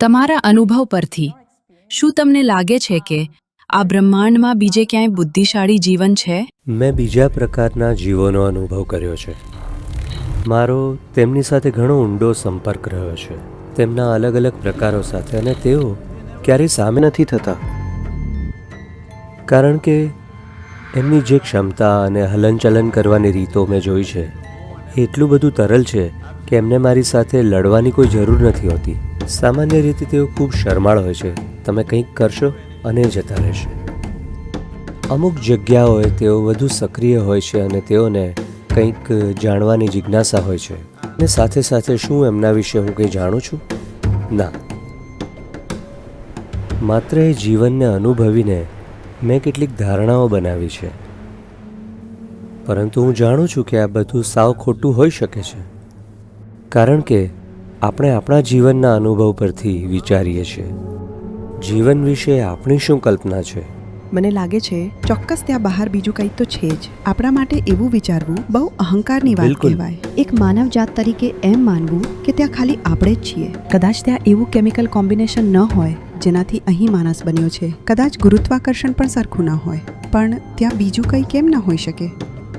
તમારા અનુભવ પરથી, શું તમને લાગે છે કે આ બ્રહ્માંડમાં બીજે ક્યાંય બુદ્ધિશાળી જીવન છે? મેં બીજા પ્રકારના જીવોનો અનુભવ કર્યો છે. મારો તેમની સાથે ઘણો ઊંડો સંપર્ક રહ્યો છે. તેમના અલગ અલગ પ્રકારો સાથે અને તેઓ ક્યારેય સામે નથી થતા. કારણ કે એમની જે ક્ષમતા અને હલનચલન કરવાની રીતો મેં જોઈ છે, એટલું બધું તરલ છે કે એમને મારી સાથે લડવાની કોઈ જરૂર નથી હોતી. સામાન્ય રીતે તેઓ ખૂબ શરમાળ હોય છે. તમે કંઈક કરશો અને જતા રહેશે. અમુક જગ્યાઓએ તેઓ વધુ સક્રિય હોય છે અને તેઓને કંઈક જાણવાની જિજ્ઞાસા હોય છે. અને સાથે સાથે શું એમના વિશે હું કંઈ જાણું છું? ના. માત્ર એ જીવનને અનુભવીને મેં કેટલીક ધારણાઓ બનાવી છે. પરંતુ હું જાણું છું કે આ બધું સાવ ખોટું હોઈ શકે છે. કારણ કે આપણે આપણા જીવનના અનુભવ પરથી વિચારીએ છીએ. જીવન વિશે આપણી શું કલ્પના છે? મને લાગે છે ચોક્કસ ત્યાં બહાર બીજું કંઈક તો છે જ. આપણા માટે એવું વિચારવું બહુ અહંકારની વાત કહેવાય. એક માનવ જાત તરીકે એમ માનવું કે ત્યાં ખાલી આપણે જ છીએ. કદાચ ત્યાં એવું કેમિકલ કોમ્બિનેશન ન હોય જેનાથી અહીં માણસ બન્યો છે. કદાચ ગુરુત્વાકર્ષણ પણ સરખું ન હોય. પણ ત્યાં બીજું કંઈ કેમ ન હોઈ શકે?